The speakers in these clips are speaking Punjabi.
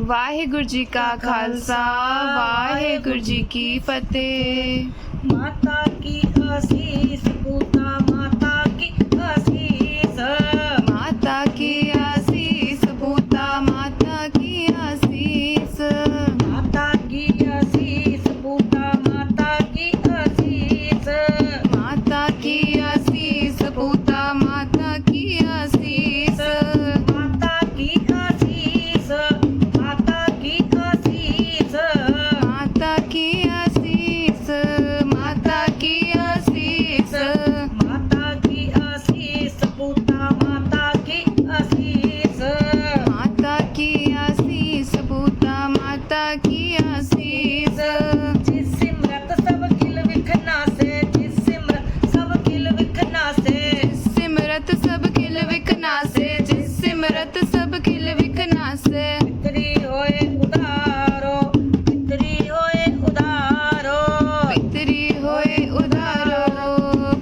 ਵਾਹਿਗੁਰੂ ਜੀ ਕਾ ਖਾਲਸਾ ਵਾਹਿਗੁਰੂ ਜੀ ਕੀ ਫਤਿਹ। ਮਾਤਾ ਕੀ ਆਸੀਸ करत सब खिल विकना से मित्री होए उधारो मित्री होए उधारो मित्री होए उधारो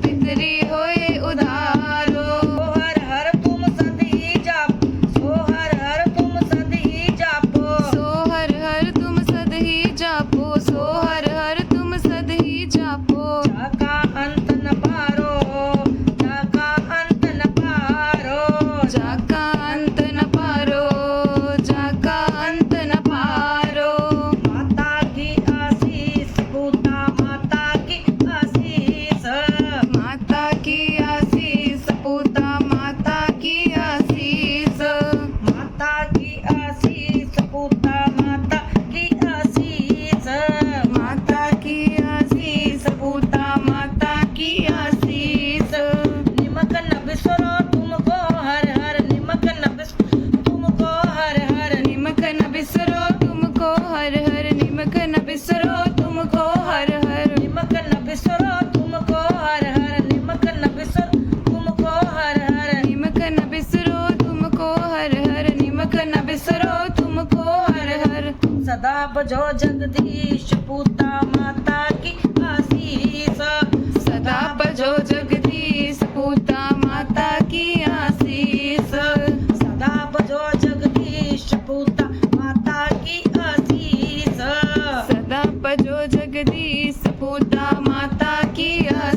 मित्री होए उधारो ओ हर हर तुम सदी जाप सो हर हर तुम सदी जापो सो हर हर तुम सदी जापो सो हर हर तुम सदी जापो जाका अंत न पारो जाका अंत न पारो जाका ਆਪ ਜੋ ਜਗਦੀਸ਼ ਪੂਤਾ ਮਾਤਾ ਕੀ ਆਸੀਸ। ਸਦਾ ਪਜੋ ਜਗਦੀਸ਼ ਪੂਤਾ ਮਾਤਾ ਕੀ ਆਸੀਸ। ਸਦਾ ਪਜੋ ਜਗਦੀਸ਼ ਪੂਤਾ ਮਾਤਾ ਕੀ ਆਸੀਸ। ਸਦਾ ਪਜੋ ਜਗਦੀਸ਼ ਪੂਤਾ ਮਾਤਾ ਕੀ ਆਸੀਸ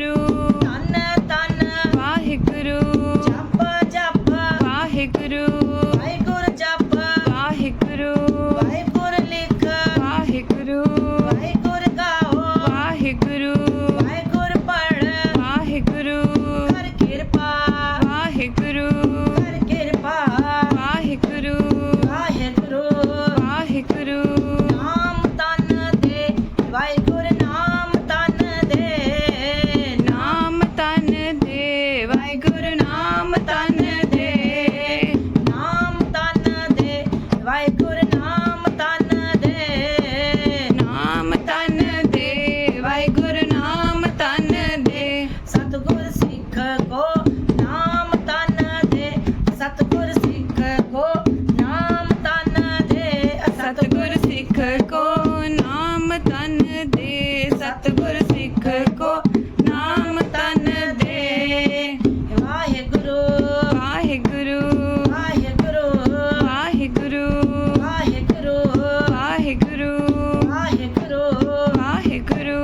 görüşürüz. ਸਤਿਗੁਰ ਸਿੱਖ ਕੋ ਨਾਮ ਤਨ ਦੇ। ਵਾਹਿਗੁਰੂ। ਵਾਹਿਗੁਰੂ। ਵਾਹਿਗੁਰੂ। ਵਾਹਿਗੁਰੂ। ਵਾਹਿਗੁਰੂ। ਵਾਹਿਗੁਰੂ। ਵਾਹਿਗੁਰੂ। ਵਾਹਿਗੁਰੂ।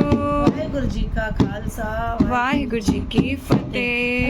ਵਾਹਿਗੁਰੂ ਜੀ ਕਾ ਖਾਲਸਾ। ਵਾਹਿਗੁਰੂ ਜੀ ਕੀ ਫਤਿਹ।